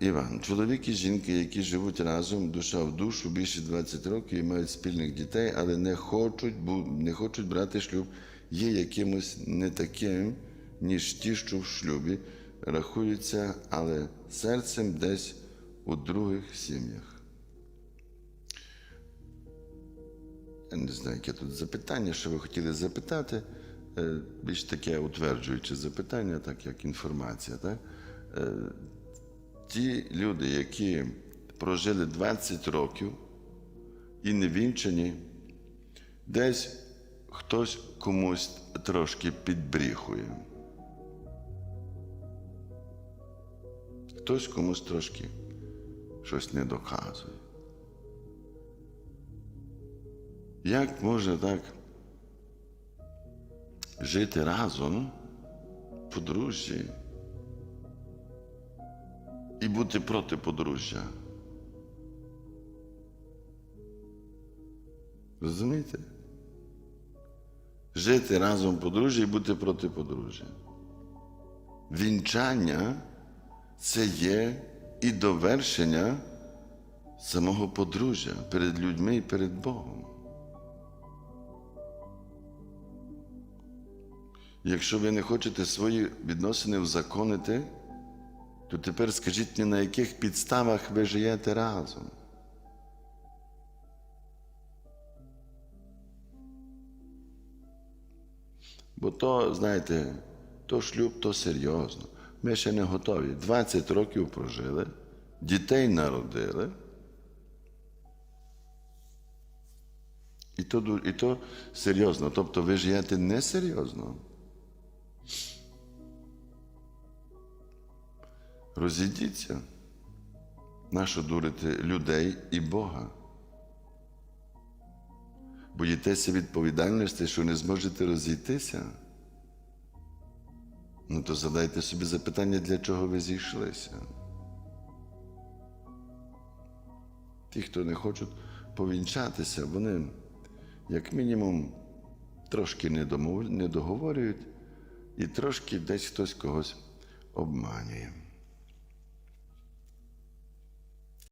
Іван, чоловік і жінки, які живуть разом, душа в душу більше 20 років і мають спільних дітей, але не хочуть, не хочуть брати шлюб, є якимось не таким, ніж ті, що в шлюбі, рахуються, але серцем десь у других сім'ях. Я не знаю, яке тут запитання, що ви хотіли запитати. Е, Більш таке утверджуюче запитання, так як інформація. Так? Ті люди, які прожили 20 років і не вінчані, десь хтось комусь трошки підбріхує. Хтось комусь трошки щось не доказує. Як може так жити разом, подружжі, і бути проти подружжя? Розумієте? Жити разом подружжя і бути проти подружжя. Вінчання це є і довершення самого подружжя перед людьми і перед Богом. Якщо ви не хочете свої відносини узаконити, то тепер скажіть мені, на яких підставах ви живете разом. Бо то, знаєте, то шлюб, то серйозно. Ми ще не готові. 20 років прожили, дітей народили. І то, і то серйозно. Тобто ви живете несерйозно. Розійдіться. Нащо дурити людей і Бога? Боїтеся відповідальності, що не зможете розійтися? Ну то задайте собі запитання, для чого ви зійшлися. Ті, хто не хочуть повінчатися, вони, як мінімум, трошки не договорюють і трошки десь хтось когось обманює.